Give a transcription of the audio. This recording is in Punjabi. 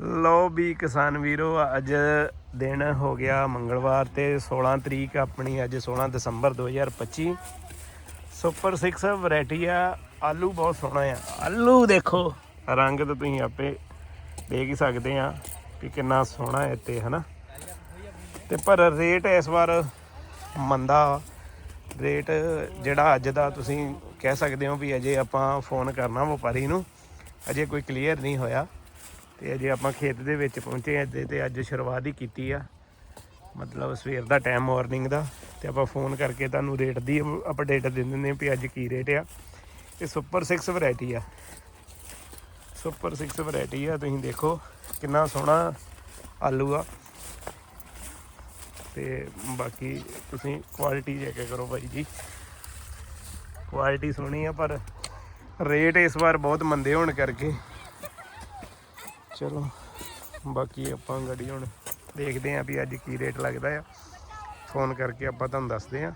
ਲੋ ਵੀ ਕਿਸਾਨ ਵੀਰੋ ਅੱਜ ਦਿਨ ਹੋ ਗਿਆ ਮੰਗਲਵਾਰ ਤੇ 16 ਤਰੀਕ ਆਪਣੀ ਅੱਜ 16 ਦਸੰਬਰ 2025 ਸੁਪਰ 6 ਵੈਰਾਈਟੀ ਆ ਆਲੂ ਬਹੁਤ ਸੋਹਣਾ ਆ। ਆਲੂ ਦੇਖੋ। ਰੰਗ ਤਾਂ ਤੁਸੀਂ ਆਪੇ ਦੇਖ ਹੀ ਸਕਦੇ ਆ ਕਿ ਕਿੰਨਾ ਸੋਹਣਾ ਹੈ ਤੇ ਹਨਾ? ਤੇ ਪਰ ਰੇਟ ਇਸ ਵਾਰ ਮੰਦਾ। ਰੇਟ ਜਿਹੜਾ ਅੱਜ ਦਾ ਤੁਸੀਂ ਕਹਿ ਸਕਦੇ ਹੋ ਵੀ ਅਜੇ ਆਪਾਂ ਫੋਨ ਕਰਨਾ ਵਪਾਰੀ ਨੂੰ ਅਜੇ ਕੋਈ ਕਲੀਅਰ ਨਹੀਂ ਹੋਇਆ। ਤੇ ਅਜੇ ਆਪਾਂ ਖੇਤ ਦੇ ਵਿੱਚ ਪਹੁੰਚੇ ਹਾਂ ਤੇ ਤੇ ਅੱਜ ਸ਼ੁਰੂਆਤ ਹੀ ਕੀਤੀ ਆ। ਮਤਲਬ ਸਵੇਰ ਦਾ ਟਾਈਮ ਮਾਰਨਿੰਗ ਦਾ। ਤੇ ਆਪਾਂ ਫੋਨ ਕਰਕੇ ਤੁਹਾਨੂੰ ਰੇਟ ਦੀ ਅਪਡੇਟ ਦੇ ਦਿੰਦੇ ਹਾਂ ਵੀ ਅੱਜ ਕੀ ਰੇਟ ਆ। ਇਹ ਸੁਪਰ 6 ਵੈਰਾਈਟੀ ਆ। ਸੁਪਰ 6 ਵੈਰਾਈਟੀ ਆ। ਤੁਸੀਂ ਦੇਖੋ ਕਿੰਨਾ ਸੋਹਣਾ ਆਲੂ ਆ। ਤੇ ਬਾਕੀ ਤੁਸੀਂ ਕੁਆਲਿਟੀ ਚੈੱਕ ਕਰੋ ਭਾਈ ਜੀ। ਕੁਆਲਿਟੀ ਸੋਹਣੀ ਆ, ਪਰ ਰੇਟ ਇਸ ਵਾਰ ਬਹੁਤ ਮੰਦੇ ਹੋਣ ਕਰਕੇ ਚਲੋ, ਬਾਕੀ ਆਪਾਂ ਗੱਡੀ ਹੁਣ ਦੇਖਦੇ ਆਂ ਵੀ ਅੱਜ ਕੀ ਰੇਟ ਲੱਗਦਾ ਆ। ਫੋਨ ਕਰਕੇ ਆਪਾਂ ਤੁਹਾਨੂੰ ਦੱਸਦੇ ਆਂ